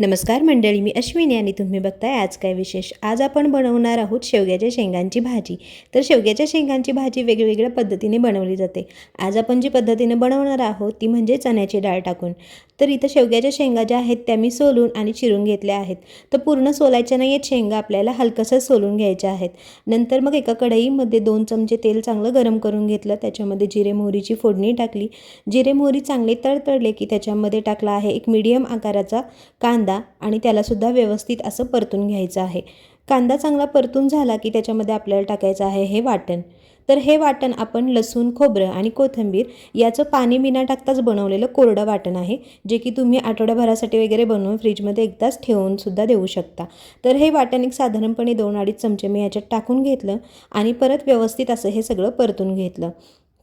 नमस्कार मंडळी मी अश्विनी आणि तुम्ही बघताय आज काय विशेष? आज आपण बनवणार आहोत शेवग्याच्या शेंगांची भाजी. तर शेवग्याच्या शेंगांची भाजी वेगवेगळ्या पद्धतीने बनवली जाते. आज आपण जी पद्धतीने बनवणार आहोत ती म्हणजे चण्याची डाळ टाकून. तर इथं शेवग्याच्या शेंगा ज्या आहेत त्या मी सोलून आणि चिरून घेतल्या आहेत. तर पूर्ण सोलायच्या नाही आहेत शेंगा आपल्याला हलकंसं सोलून घ्यायच्या आहेत. नंतर मग एका कढईमध्ये दोन चमचे तेल चांगलं गरम करून घेतलं. त्याच्यामध्ये जिरे मोहरीची फोडणी टाकली. जिरे मोहरी चांगले तळतळले की त्याच्यामध्ये टाकला आहे एक मीडियम आकाराचा कांदा. आणि त्यालासुद्धा व्यवस्थित असं परतून घ्यायचं आहे. कांदा चांगला परतून झाला की त्याच्यामध्ये आपल्याला टाकायचं आहे हे वाटण. तर हे वाटण आपण लसूण खोबरं आणि कोथिंबीर याचं पाणी बिना टाकताच बनवलेलं कोरडं वाटण आहे जे की तुम्ही आठवड्याभरासाठी वगैरे बनवून फ्रीजमध्ये एकदाच ठेवून सुद्धा देऊ शकता. तर हे वाटण एक साधारणपणे दोन अडीच चमचे मी याच्यात टाकून घेतलं आणि परत व्यवस्थित असं हे सगळं परतून घेतलं.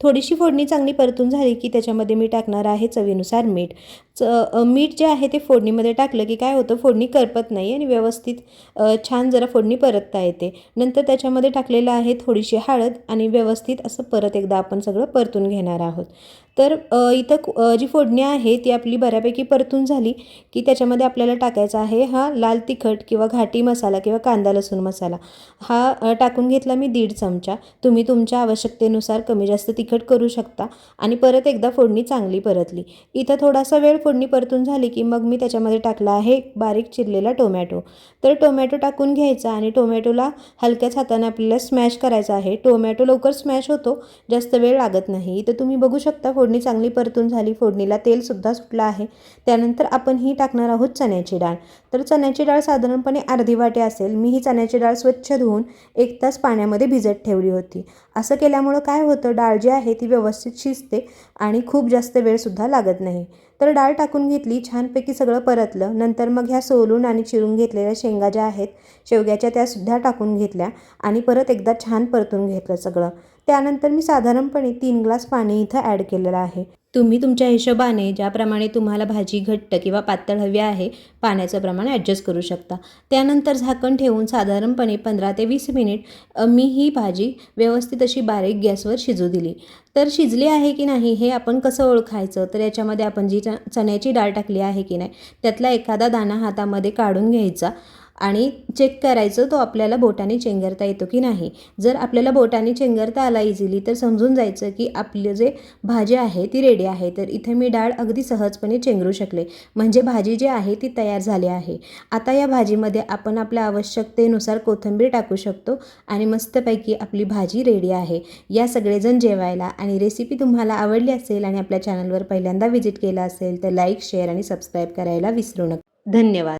थोडीशी फोडणी चांगली परतून झाली की त्याच्यामध्ये मी टाकणार आहे चवीनुसार मीठ. च मीठ जे आहे ते फोडणीमध्ये टाकलं की काय होतं फोडणी करपत नाही आणि व्यवस्थित छान जरा फोडणी परतता येते. नंतर त्याच्यामध्ये टाकलेलं आहे थोडीशी हळद आणि व्यवस्थित असं परत एकदा आपण सगळं परतून घेणार आहोत. तर इथं जी फोडणी आहे ती आपली बऱ्यापैकी परतून झाली की त्याच्यामध्ये आपल्याला टाकायचा आहे हा लाल तिखट किंवा घाटी मसाला किंवा कांदा लसूण मसाला. हा टाकून घेतला मी दीड चमचा. तुम्ही तुमच्या आवश्यकतेनुसार कमी जास्त तिखट करू शकता आणि परत एकदा फोडणी चांगली परतली. इथं थोडासा वेळ फोडणी परतून झाली की मग मी त्याच्यामध्ये टाकला आहे बारीक चिरलेला टोमॅटो. तर टोमॅटो टाकून घ्यायचा आणि टोमॅटोला हलक्याच हाताने आपल्याला स्मॅश करायचा आहे. टोमॅटो लवकर स्मॅश होतो जास्त वेळ लागत नाही. इथं तुम्ही बघू शकता फोड फोडणी चांगली परतून झाली फोडणीला तेलसुद्धा सुटलं आहे. त्यानंतर आपण ही टाकणार आहोत चण्याची डाळ. तर चण्याची डाळ साधारणपणे अर्धी वाटी असेल. मी ही चण्याची डाळ स्वच्छ धुवून एक तास पाण्यामध्ये भिजत ठेवली होती. असं केल्यामुळं काय होतं? डाळ जी आहे ती व्यवस्थित शिजते आणि खूप जास्त वेळसुद्धा लागत नाही. तर डाळ टाकून घेतली छानपैकी सगळं परतलं. नंतर मग ह्या सोलून आणि चिरून घेतलेल्या शेंगा ज्या आहेत शेवग्याच्या त्यासुद्धा टाकून घेतल्या आणि परत एकदा छान परतून घेतलं सगळं. त्यानंतर मी साधारणपणे तीन ग्लास पाणी इथं ॲड केलेलं आहे. तुम्ही तुमच्या हिशोबाने ज्याप्रमाणे तुम्हाला भाजी घट्ट किंवा पातळ हवी आहे पाण्याचं प्रमाण ॲडजस्ट करू शकता. त्यानंतर झाकण ठेवून साधारणपणे पंधरा ते वीस मिनिट मी ही भाजी व्यवस्थित अशी बारीक गॅसवर शिजू दिली. तर शिजली आहे की नाही हे आपण कसं ओळखायचं? तर याच्यामध्ये आपण जी च चण्याची डाळ टाकली आहे की नाही त्यातला एखादा दाणा हातामध्ये काढून घ्यायचा. आणि चेक करायचं तो आपल्याला बोटाने चेंगरता येतो की नाही. जर आपल्याला बोटाने चेंगरता आला इझिली तर समजून जायचं की आपलं जे भाजी आहे ती रेडी आहे. तर इथे मी डाळ अगदी सहजपणे चेंगरू शकले. म्हणजे भाजी जी आहे ती तयार झाली आहे. आता या भाजीमध्ये आपण आपल्या आवश्यकतेनुसार कोथिंबीर टाकू शकतो आणि मस्तपैकी आपली भाजी रेडी आहे. या सगळेजण जेवायला आणि रेसिपी तुम्हाला आवडली असेल आणि आपल्या चॅनलवर पहिल्यांदा व्हिजिट केलं असेल तर लाईक शेअर आणि सबस्क्राईब करायला विसरू नका. धन्यवाद.